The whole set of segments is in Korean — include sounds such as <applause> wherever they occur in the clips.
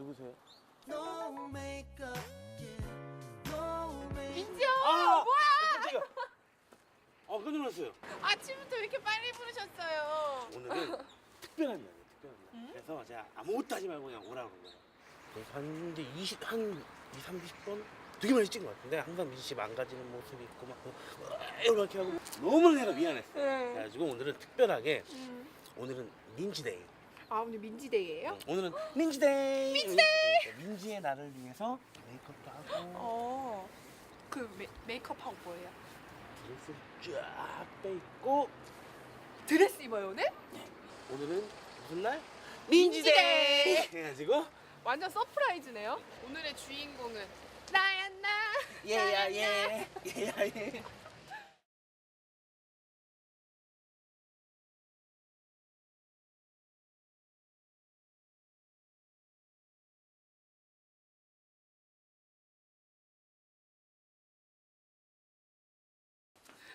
누구세요? No makeup, yeah. No makeup. 민지야 아! 뭐야? 깜짝이야. 어, 깜짝 놀랐어요. 아침부터 왜 이렇게 빨리 부르셨어요? 오늘은 특별한 날이에요. 특별한 날. 응? 그래서 제가 아무것도 하지 말고 그냥 오라고 그런 거예요. 그래서 한 이제 20, 한 2, 30번 되게 많이 찍은 것 같은데 항상 민지 씨 망가지는 모습이 있고 막 어, 이렇게 하고 너무 내가 미안했어요. 응. 그래가지고 오늘은 특별하게 음. 오늘은 민지데이. 아 오늘 민지데이예요? 응, 오늘은 <gasps> 민지데이. 민지데이. 민지의 날을 위해서 메이크업도 하고 어. 그 메, 메이크업 하고 뭐예요? 드레스 쫙 빼입고 드레스 입어요 오늘? 오늘은 무슨 날? 민지데이. 해가지고 완전 서프라이즈네요. 오늘의 주인공은 나야 나. 예야 예 예야 예.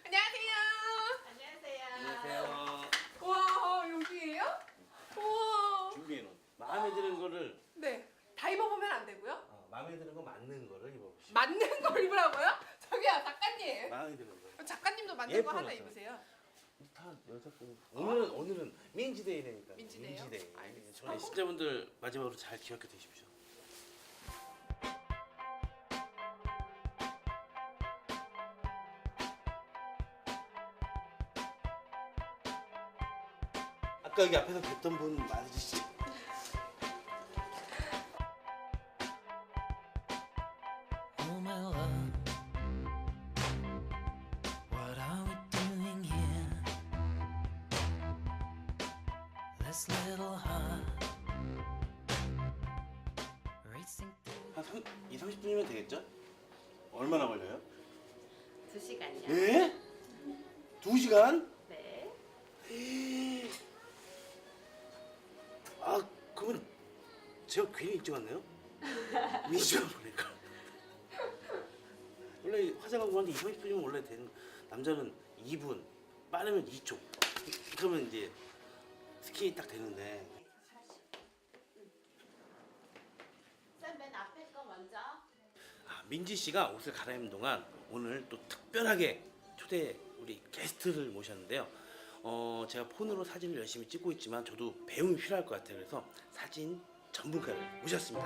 안녕하세요. 안녕하세요. 와 여기에요? 우와. 준비해놓은 마음에 드는 거를 네. 다 입어보면 안 되고요? 어, 마음에 드는 거 맞는 거를 입어보시오. 걸 입으라고요? 저기요 작가님. 마음에 드는 거. 작가님도 예쁜 거 하나 옷을. 입으세요. 다 여자분. 오늘은 오늘은 민지데이니까. 민지데이요? 민지데이. 알겠습니다. 저희 시청자분들 마지막으로 잘 기억해 두십시오. 아까 여기 앞에서 뵀던 분 맞으시죠? 한 3, 2, 30분이면 되겠죠? 얼마나 걸려요? 두 시간이요. 네? 두 시간? 네. 아 그러면 제가 괜히 일찍 왔네요? <laughs> 민지가 보니까 원래 화장하고 하는데 2, 30분이면 원래 되는 남자는 2분 빠르면 2초 그러면 이제 스킨이 딱 되는데 쌤맨 앞에 거 먼저. 아, 민지 씨가 옷을 갈아입는 동안 오늘 또 특별하게 초대 우리 게스트를 모셨는데요. 어, 제가 폰으로 사진을 열심히 찍고 있지만 저도 배움이 필요할 것 같아요. 그래서 사진 전문가를 모셨습니다.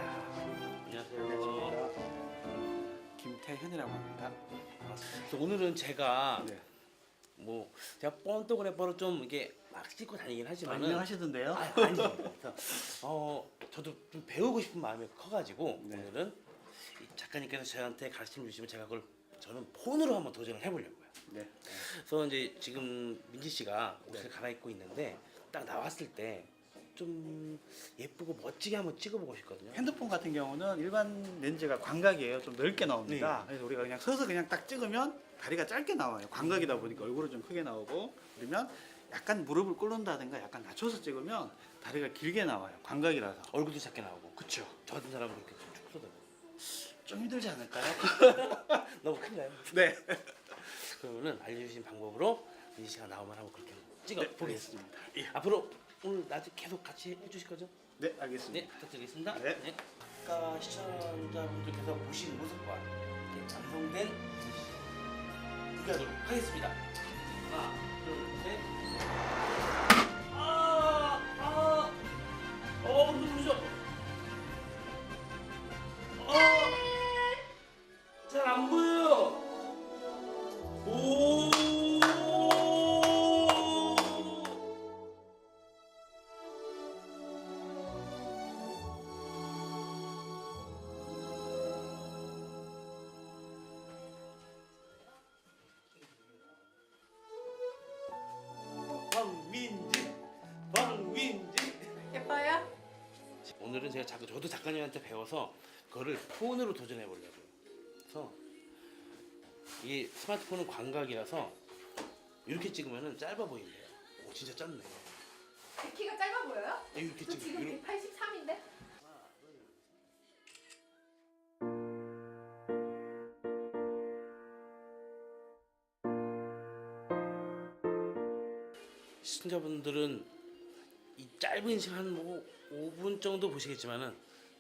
안녕하세요. 김태현이라고 합니다. 그래서 오늘은 제가 네. 뭐 제가 뻔또그래퍼로 좀 이게 막 찍고 다니긴 아, 하지만은 유명하시던데요? 아, 아니에요. 그래서 어 저도 좀 배우고 싶은 마음이 커가지고 네. 오늘은 이 작가님께서 저한테 가르쳐 주시면 제가 그걸 저는 폰으로 한번 도전을 해보려고요. 네. 그래서 이제 지금 민지 씨가 옷을 갈아입고 있는데 딱 나왔을 때 좀 예쁘고 멋지게 한번 찍어보고 싶거든요. 핸드폰 같은 경우는 일반 렌즈가 광각이에요. 좀 넓게 나옵니다. 그래서 우리가 그냥 서서 그냥 딱 찍으면 다리가 짧게 나와요. 광각이다 보니까 얼굴은 좀 크게 나오고 그러면 약간 무릎을 꿇는다든가 약간 낮춰서 찍으면 다리가 길게 나와요. 광각이라서. 얼굴도 작게 나오고 그쵸. 저 같은 사람은 그렇게 쭉 쏟아요. 좀 힘들지 않을까요? <laughs> 너무 큰일 나요. 네. 그러면은 알려주신 방법으로 민지 씨가 나오면 한번 그렇게 찍어 네, 보겠습니다. 예. 앞으로 오늘 나중에 계속 같이 해주실 거죠? 네, 알겠습니다. 네, 부탁드리겠습니다. 네. 아까 시청자분들께서 보신 모습과 이렇게 완성된 공개하도록 하겠습니다. 하나, 제가 자꾸 저도 작가님한테 배워서 그거를 폰으로 도전해 보려고요. 그래서 이게 스마트폰은 광각이라서 이렇게 찍으면은 짧아 보인대요. 오 진짜 짧네. 제 키가 짧아 보여요? 이렇게 저 찍으면 지금 이렇게 183인데? 시청자분들은 이 짧은 시간 뭐 5분 정도 보시겠지만은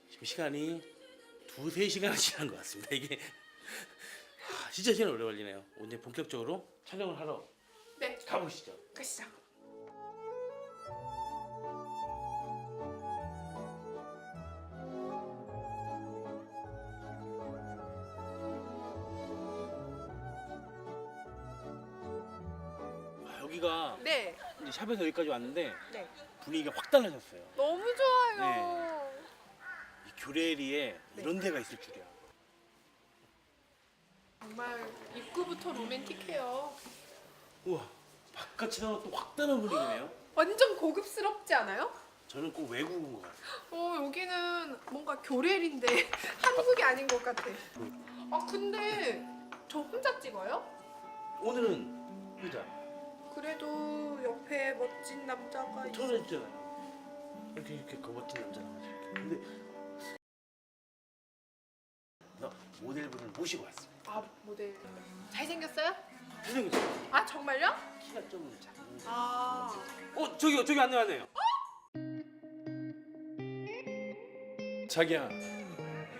지금 시간이 두세 시간 <laughs> 지난 것 같습니다. 이게 하, 진짜 시간 오래 걸리네요. 오늘 본격적으로 촬영을 하러 네, 가보시죠. 가시죠. 아, 여기가 네, 이제 샵에서 여기까지 왔는데 네. 분위기가 확 달라졌어요. 너무 좋아요. 이 교레리에 네. 이런 데가 있을 줄이야. 정말 입구부터 로맨틱해요. 우와 바깥이랑 또 확 다른 분위기네요. <gasps> 완전 고급스럽지 않아요? 저는 꼭 외국 온것 같아요. 어, 여기는 뭔가 교렐인데 <laughs> 한국이 아닌 것 같아. 아, 근데 저 혼자 찍어요? 오늘은 의자 그래도 옆에 멋진 남자가 있어. 저는 있잖아요. 이렇게 이렇게 그 멋진 남자 나와서 이렇게. 근데 나 모델분을 모시고 왔어요. 아, 모델. 잘생겼어요? 잘생겼어요. 아, 정말요? 키가 좀 작은. 아. 어 저기요 저기 안내 왔네요. 자기야,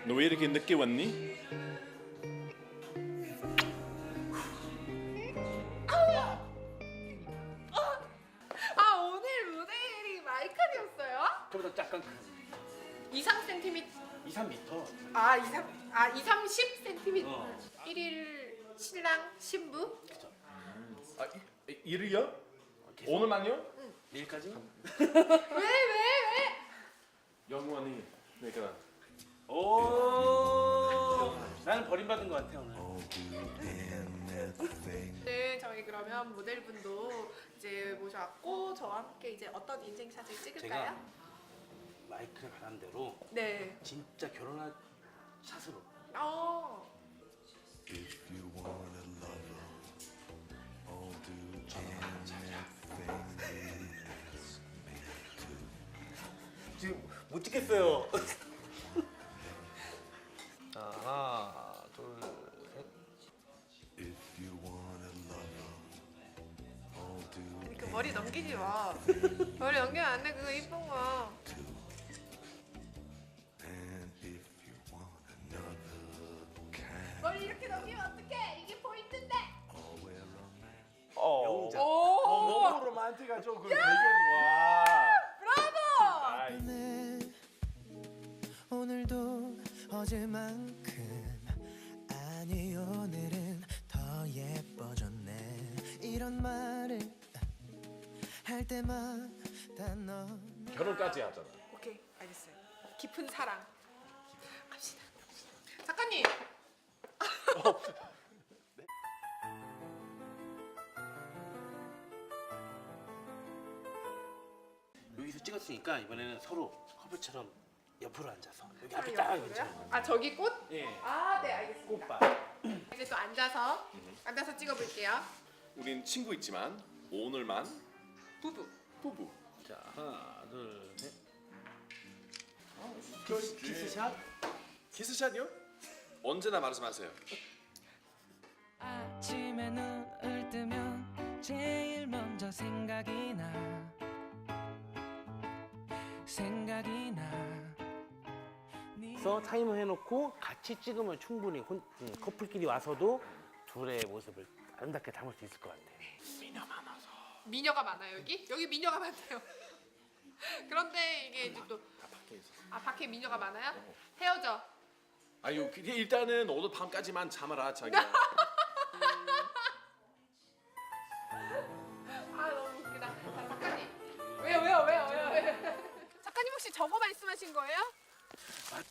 너 왜 이렇게 늦게 왔니? 아, 2, 3, 아, 2, 30cm. 어. 1일 신랑 신부? 아, 이, 일이요? 계속 오늘만요? 내일까지? <laughs> 왜, 왜, 왜? 영원히 내가 오. 나는 버림받은 것 같아 오늘. 네, 저희 그러면 모델분도 이제 모셔왔고 저와 함께 이제 어떤 인생샷을 찍을까요? 제가 마이크를 바람대로 네. 진짜 결혼할 샷으로 어. 지금 못 찍겠어요. <laughs> 자, 하나, 둘, 셋. 그 머리 넘기지 마. 머리 넘기면 안 돼. 그거 이쁜 거. 로man틱하죠 그 와. 브라보. 아이, 네 오늘도 어제만큼 아니 오늘은 더 예뻐졌네 이런 말을 할 때마다 넌 결혼까지 하잖아. 오케이, 알겠어요. 깊은 사랑. 찍었으니까 이번에는 서로 커플처럼 옆으로 앉아서 여기 아, 앞에 딱 옆으로요? 괜찮아요. 아 저기 꽃? 예. 아, 네, 알겠습니다. 꽃밭. 이제 또 앉아서 앉아서 찍어볼게요. 우린 친구 있지만 오늘만 부부. 부부. 자, 하나, 둘, 셋. 키스, 키스샷. 키스샷요? 언제나 말씀하세요. 아침에 눈을 뜨면 제일 먼저 생각이 나 생각이 나네 그래서 타임을 해놓고 같이 찍으면 충분히 혼, 음, 커플끼리 와서도 둘의 모습을 아름답게 담을 수 있을 것 같아. 미녀가 많아요 여기? 여기 미녀가 많대요. <laughs> 그런데 이게 이제 또 아 밖에 미녀가 많아요? 헤어져. 아유 그- 일단은 오늘 밤까지만 참아라 자기야. <laughs>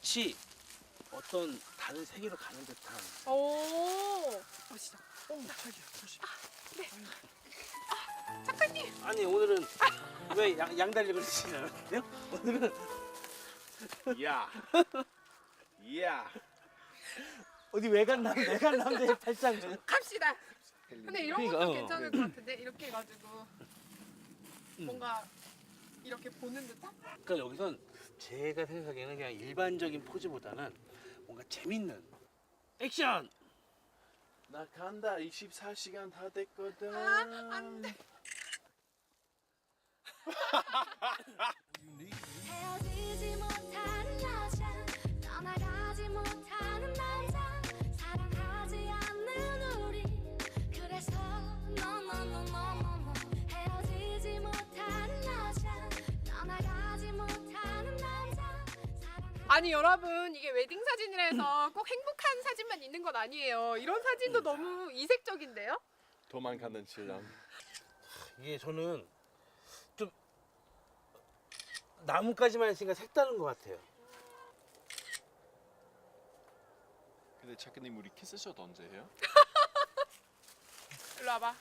마치 어떤 다른 세계로 가는 듯한. 오. 멋있다. 오, 자기야, 조심. 아, 네. 아, 작가님. 아니 오늘은 왜 양, 양다리 걸으시지 않았어요? 오늘은 야. 야. 어디 외간 남 외간 남자의 팔짱 좀. 갑시다. 근데 이런 것도 그러니까, 어. 괜찮을 것 같은데 이렇게 해가지고 뭔가 이렇게 보는 듯한? 그러니까 여기선 제가 생각하기에는 그냥 일반적인 포즈보다는 뭔가 재밌는 액션. 나 간다. 24시간 다 됐거든. 아, 안 돼. <laughs> 아니 여러분 이게 웨딩 사진이라 해서 꼭 행복한 사진만 있는 건 아니에요. 이런 사진도 너무 이색적인데요? 도망가는 신랑. 이게 저는 좀 나뭇가지만 있으니까 색다른 것 같아요. 근데 작가님 우리 키스샷 언제 해요? <laughs> 일로 와봐.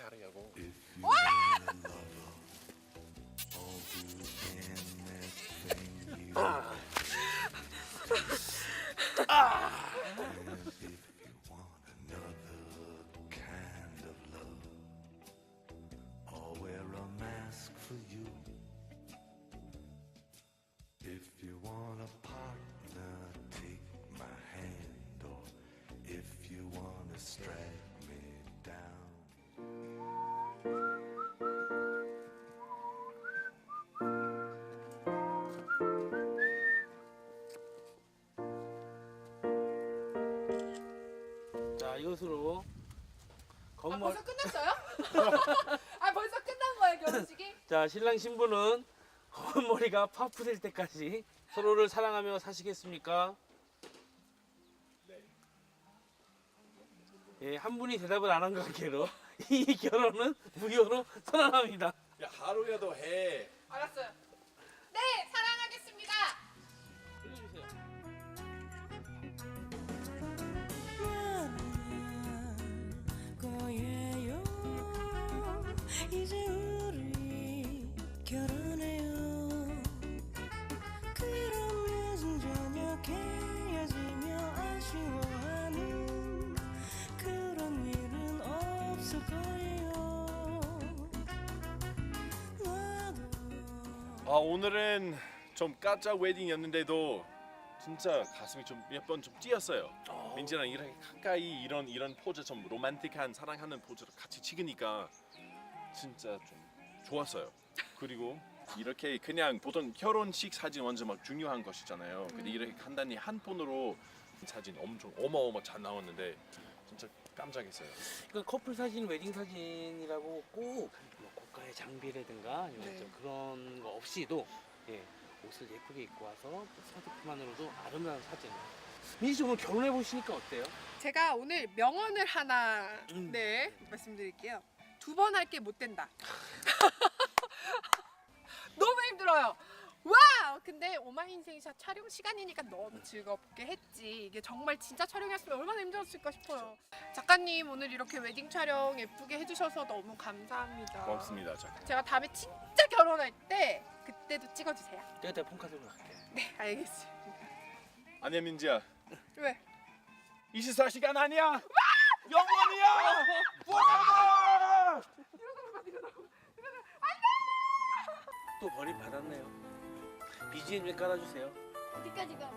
하려고? <laughs> anything <laughs> you 이것으로 아 건물 벌써 끝났어요? <laughs> 아 벌써 끝난 거예요 결혼식이? <laughs> 자 신랑 신부는 머리가 파프될 때까지 서로를 사랑하며 사시겠습니까? 예, 한 분이 대답을 안 한 관계로 <laughs> 이 결혼은 무효로 선언합니다. 야 하루라도 해. 알았어요. 이제 우리 결혼해요 저녁에 헤어지며 아쉬워하는 그런 일은 없을 거예요 아 오늘은 좀 가짜 웨딩이었는데도 진짜 가슴이 좀 몇 번 좀 뛰었어요. 민지랑 이렇게 가까이 이런 이런 포즈 좀 로맨틱한 사랑하는 포즈를 같이 찍으니까 진짜 좀 좋았어요. 그리고 이렇게 그냥 보통 결혼식 사진 완전 막 중요한 것이잖아요. 근데 이렇게 간단히 한 폰으로 사진 엄청 어마어마 잘 나왔는데 진짜 깜짝했어요. 그 커플 사진, 웨딩 사진이라고 꼭뭐 고가의 장비라든가 아니면 네. 좀 그런 거 없이도 예, 옷을 예쁘게 입고 와서 스마트폰만으로도 아름다운 사진. 민지 씨 오늘 결혼해 보시니까 어때요? 제가 오늘 명언을 하나 음. 네 말씀드릴게요. 두 번 할 게 못 된다. <laughs> 너무 힘들어요. 와! 근데 오마이 인생샷 촬영 시간이니까 너무 즐겁게 했지. 이게 정말 진짜 촬영이었으면 얼마나 힘들었을까 싶어요. 작가님 오늘 이렇게 웨딩 촬영 예쁘게 해주셔서 너무 감사합니다. 고맙습니다, 작가. 제가 다음에 진짜 결혼할 때 그때도 찍어주세요. 내가 다 폰카드 로 갈게. 네, 알겠습니다. 아니야 민지야. 왜? 24시간 아니야. 영원이야. 와! 또 버림 받았네요. BGM 좀 깔아주세요. 어디까지 가?